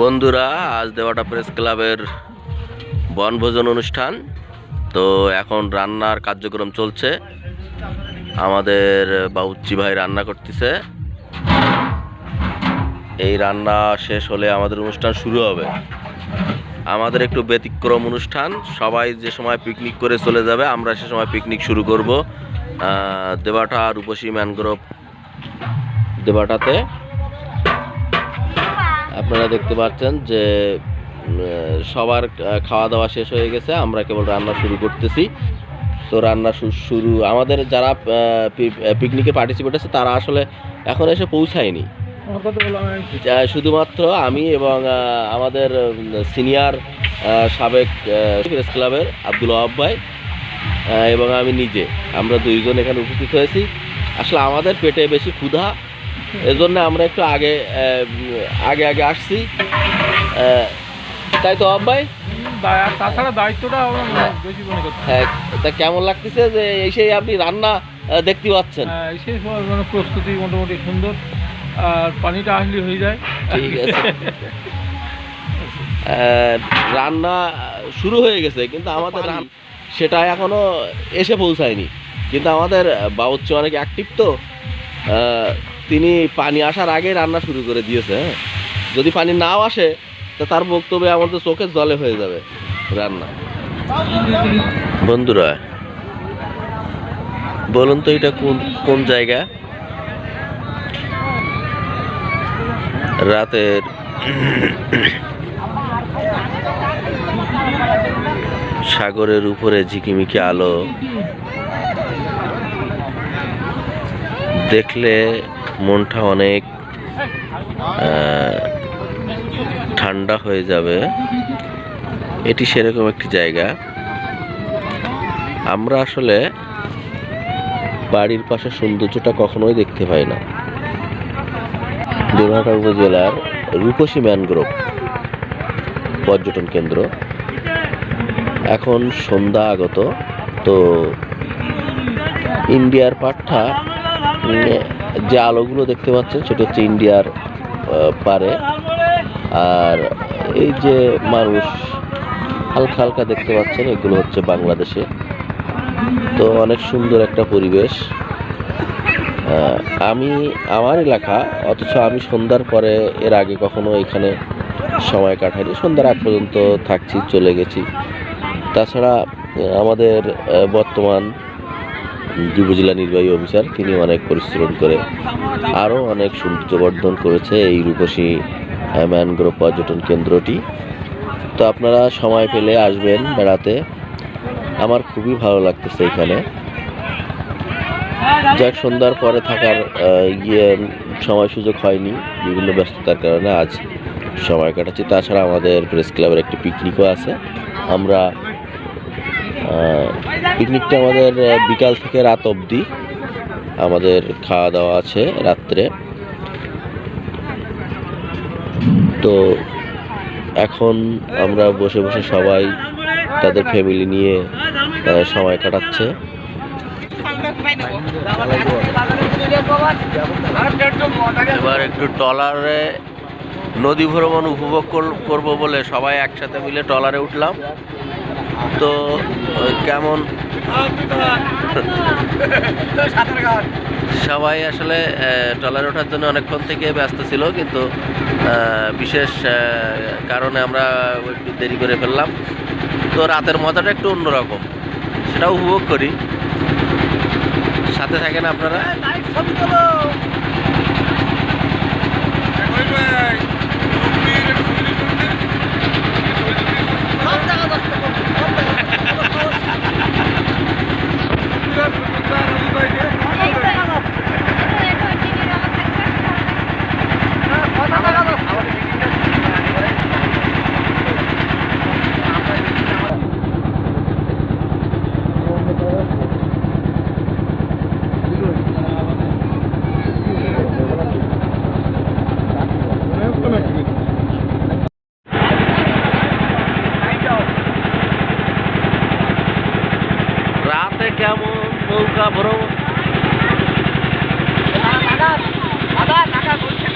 বন্ধুরা, আজ দেওয়াটা প্রেস ক্লাবের বনভোজন অনুষ্ঠান। তো এখন রান্নার কার্যক্রম চলছে। আমাদের বাউচ্চি ভাই রান্না করতেছে। এই রান্না শেষ হলে আমাদের অনুষ্ঠান শুরু হবে। আমাদের একটু ব্যতিক্রম অনুষ্ঠান। সবাই যে সময় পিকনিক করে চলে যাবে, আমরা সে সময় পিকনিক শুরু করব। দেবাটা রূপসী ম্যানগ্রোভ দেবাটাতে আপনারা দেখতে পাচ্ছেন যে সবার খাওয়া দাওয়া শেষ হয়ে গেছে আমরা কেবল রান্না শুরু করতেছি। তো রান্না শুরু আমাদের যারা পিকনিকে পার্টিসিপেট আছে তারা আসলে এখন এসে পৌঁছায়নি। শুধুমাত্র আমি এবং আমাদের সিনিয়র সাবেক প্রেস ক্লাবের আব্দুল ওয়াহাব ভাই এবং আমি নিজে। আমরা দুইজন এখানে উপস্থিত হয়েছি। আসলে আমাদের পেটে বেশি ক্ষুধা এজন্য আমরা একটু আগে আগে আগে আসছি। তাই তো ভাই তাছাড়া দায়িত্বটা বেশি মনে করছি। হ্যাঁ, তা কেমন লাগতেছে যে এসেই আপনি রান্না দেখতে পাচ্ছেন? হ্যাঁ, সময় মানে প্রস্তুতি মোটামুটি সুন্দর। আর পানিটা আসলে হয়ে যায়। ঠিক আছে। রান্না শুরু হয়ে গেছে কিন্তু আমাদের সেটা এখনও এসে পৌঁছায়নি। কিন্তু আমাদের বাউচ্চ অনেক অ্যাক্টিভ তো। তিনি পানি আসার আগে রান্না শুরু করে দিয়েছে হ্যাঁ? যদি পানি নাও আসে, তা তার বক্তব্যে আমাদের চোখের জলে হয়ে যাবে রান্না। বন্ধুরা, বলুন তো এটা কোন কোন জায়গা? রাতের সাগরের উপরে ঝিকিমিকি আলো দেখলে মনটা অনেক ঠান্ডা হয়ে যাবে। এটি সেরকম একটি জায়গা। আমরা আসলে বাড়ির পাশে সৌন্দর্যটা কখনোই দেখতে পাই না। দিনহাটা উপজেলার রূপসী ম্যানগ্রোভ পর্যটন কেন্দ্র। এখন সন্ধ্যা আগত, তো ইন্ডিয়ার পাটটা উম, যে আলোগুলো দেখতে পাচ্ছেন সেটা হচ্ছে ইন্ডিয়ার পারে। আর এই যে মানুষ হালকা হালকা দেখতে পাচ্ছেন এগুলো হচ্ছে বাংলাদেশে। তো অনেক সুন্দর একটা পরিবেশ। আমি আমার এলাকা অথচ আমি সন্ধ্যার পরে এর আগে কখনো এখানে সময় কাটাইনি। সন্ধ্যার আগ পর্যন্ত থাকছি চলে গেছি। তাছাড়া আমাদের বর্তমান উপজেলা নির্বাহী অফিসার, তিনি অনেক পরিশ্রম করে আরও অনেক সৌন্দর্যবর্ধন করেছে এই রূপসী ম্যানগ্রোভ পর্যটন কেন্দ্রটি। তো আপনারা সময় পেলে আসবেন বেড়াতে। আমার খুবই ভালো লাগতেছে এখানে। যাক, সন্ধ্যার পরে থাকার ইয়ে সময় সুযোগ হয়নি, বিভিন্ন ব্যস্ততার কারণে আজ সময় কাটাচ্ছি। তাছাড়া আমাদের প্রেস ক্লাবের একটি পিকনিকও আছে। আমরা পিকনিকটা আমাদের বিকাল থেকে রাত অবধি আমাদের খাওয়া দাওয়া আছে রাত্রে। তো এখন আমরা বসে বসে সবাই তাদের ফ্যামিলি নিয়ে সময় কাটাচ্ছে। এবার একটু ট্রলারে নদী ভ্রমণ উপভোগ কর- করব বলে সবাই একসাথে মিলে ট্রলারে উঠলাম। তো কেমন? সবাই আসলে ট্রলারে ওঠার জন্য অনেকক্ষণ থেকে ব্যস্ত ছিল, কিন্তু বিশেষ কারণে আমরা একটু দেরি করে ফেললাম। তো রাতের মজাটা একটু অন্যরকম, সেটা উপভোগ করি। সাথে থাকেন আপনারা? কেমন নৌকা ভ্রমণ দাদা দাদা দাদা বলছেন